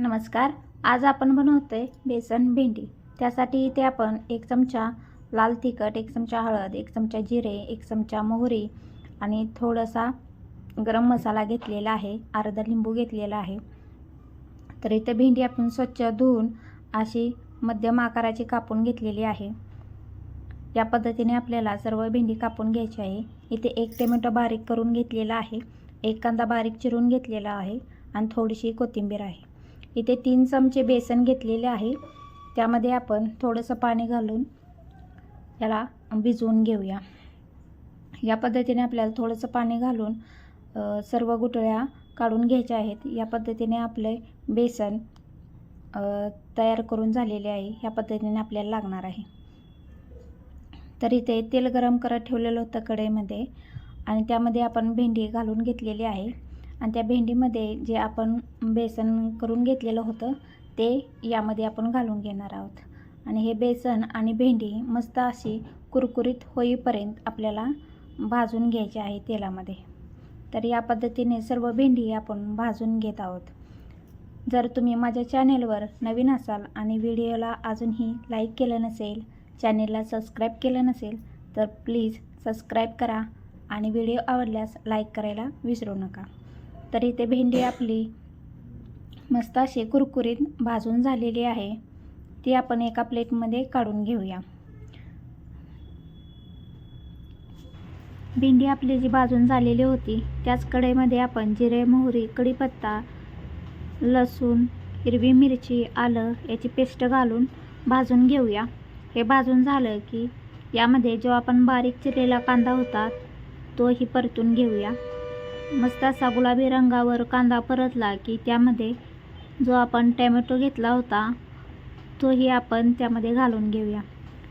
नमस्कार. आज आपण बनवतोय बेसन भेंडी. त्यासाठी इथे आपण एक चमचा लाल तिखट एक चमचा हळद एक चमचा जिरे एक चमचा मोहरी आणि थोडासा गरम मसाला घेतलेला आहे. अर्धा लिंबू घेतलेला आहे. तर इथे भेंडी आपण स्वच्छ धुवून अशी मध्यम आकाराची कापून घेतलेली आहे. या पद्धतीने आपल्याला सर्व भेंडी कापून घ्यायची आहे. इथे एक टोमॅटो बारीक करून घेतलेला आहे. एक कांदा बारीक चिरून घेतलेला आहे आणि थोडीशी कोथिंबीर आहे. इथे तीन चमचे बेसन घेतलेले आहे. त्यामध्ये आपण थोडंसं पाणी घालून याला भिजवून घेऊया. या पद्धतीने आपल्याला थोडंसं पाणी घालून सर्व गुठळ्या काढून घ्यायच्या आहेत. या पद्धतीने आपले बेसन तयार करून झालेले आहे. ह्या पद्धतीने आपल्याला लागणार आहे. तर इथे तेल गरम करत ठेवलेलं होतं कढईमध्ये आणि त्यामध्ये आपण भेंडी घालून घेतलेली आहे. आणि त्या भेंडीमध्ये जे आपण बेसन करून घेतलेलं होतं ते यामध्ये आपण घालून घेणार आहोत. आणि हे बेसन आणि भेंडी मस्त अशी कुरकुरीत होईपर्यंत आपल्याला भाजून घ्यायची आहे तेलामध्ये. तर या पद्धतीने सर्व भेंडी आपण भाजून घेत आहोत. जर तुम्ही माझ्या चॅनेलवर नवीन असाल आणि व्हिडिओला अजूनही लाईक केलं नसेल चॅनेलला सबस्क्राईब केलं नसेल तर प्लीज सबस्क्राईब करा आणि व्हिडिओ आवडल्यास लाईक करायला विसरू नका. तर इथे भेंडी आपली मस्त अशी कुरकुरीत भाजून झालेली आहे. ती आपण एका प्लेटमध्ये काढून घेऊया. भेंडी आपली जी भाजून झालेली होती त्याच कढईमध्ये आपण जिरे मोहरी कढीपत्ता लसूण हिरवी मिरची आलं याची पेस्ट घालून भाजून घेऊया. हे भाजून झालं की यामध्ये जो आपण बारीक चिरलेला कांदा होता तोही परतून घेऊया. मस्त असा गुलाबी रंगावर कांदा परतला की त्यामध्ये जो आपण टॅमॅटो घेतला होता तोही आपण त्यामध्ये घालून घेऊया.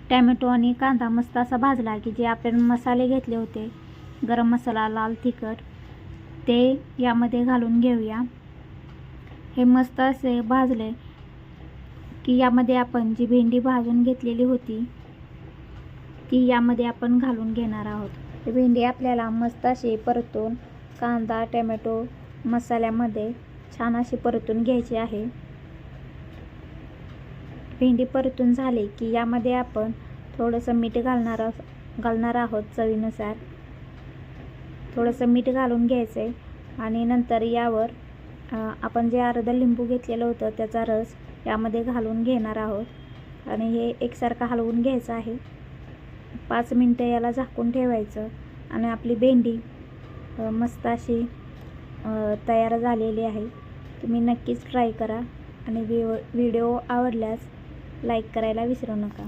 टॅमॅटो आणि कांदा मस्त असा भाजला की जे आपण मसाले घेतले होते गरम मसाला लाल तिखट ते यामध्ये घालून घेऊया. हे मस्त असे भाजले की यामध्ये आपण जी भेंडी भाजून घेतलेली होती ती यामध्ये आपण घालून घेणार आहोत. भेंडी आपल्याला मस्त अशी परतून कांदा टोमॅटो मसाल्यामध्ये छान अशी परतून घ्यायची आहे. भेंडी परतून झाली की यामध्ये आपण थोडंसं मीठ घालणार घालणार आहोत चवीनुसार. थोडंसं मीठ घालून घ्यायचं आहे आणि नंतर यावर आपण जे अर्धं लिंबू घेतलेलं होतं त्याचा रस यामध्ये घालून घेणार आहोत. आणि हे एकसारखं हलवून घ्यायचं आहे. पाच मिनटं याला झाकून ठेवायचं आणि आपली भेंडी मस्त अशी तयार झालेली आहे. तुम्ही नक्कीच ट्राय करा आणि व्हिडिओ आवडल्यास लाईक करायला विसरू नका.